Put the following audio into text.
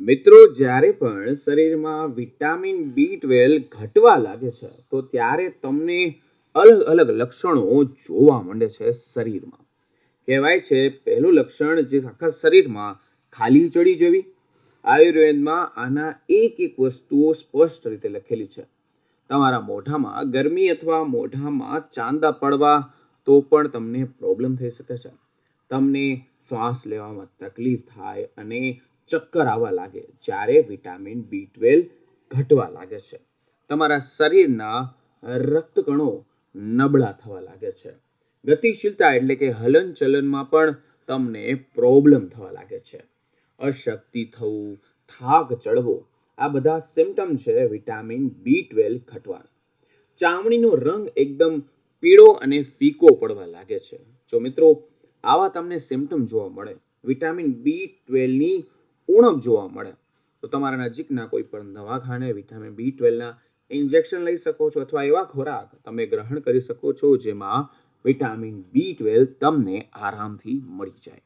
મિત્રો, જ્યારે પણ શરીરમાં વિટામિન બી ટ્વેલ્વ ઘટવા લાગે છે, તો ત્યારે તમને અલગ અલગ લક્ષણો જોવા માંડે છે શરીરમાં. કહેવાય છે, પહેલું લક્ષણ જે આખા શરીરમાં ખાલી ચડી જવી. આયુર્વેદમાં આના એક એક વસ્તુઓ સ્પષ્ટ રીતે લખેલી છે. તમારા મોઢામાં ગરમી અથવા મોઢામાં ચાંદા પડવા તો પણ તમને પ્રોબ્લેમ થઈ શકે છે. તમને શ્વાસ લેવામાં તકલીફ થાય અને ચક્કર આવવા લાગે. જ્યારે વિટામિન બી ટ્વેલ્વ ઘટવા લાગે છે. તમારા શરીરના રક્તકણો નબળા થવા લાગે છે. ગતિશીલતા એટલે કે હલનચલનમાં પણ તમને પ્રોબ્લેમ થવા લાગે છે. અશક્તિ થવું, થાક ચડવો, આ બધા સિમ્ટમ છે વિટામિન બી ટ્વેલ્વ ઘટવાના. ચામડીનો રંગ એકદમ પીળો અને ફીકો પડવા લાગે છે. જો મિત્રો, આવા તમને સિમ્ટમ જોવા મળે. વિટામિન બી ટ્વેલ્વની ઉણપ જોવા મળે. તો તમારા નજીકના કોઈ પણ દવાખાને વિટામિન બી ટ્વેલ્વના ઇન્જેક્શન લઈ શકો છો અથવા એવા ખોરાક તમે ગ્રહણ કરી શકો છો જેમાં વિટામિન બી ટ્વેલ્વ તમને આરામથી મળી જાય.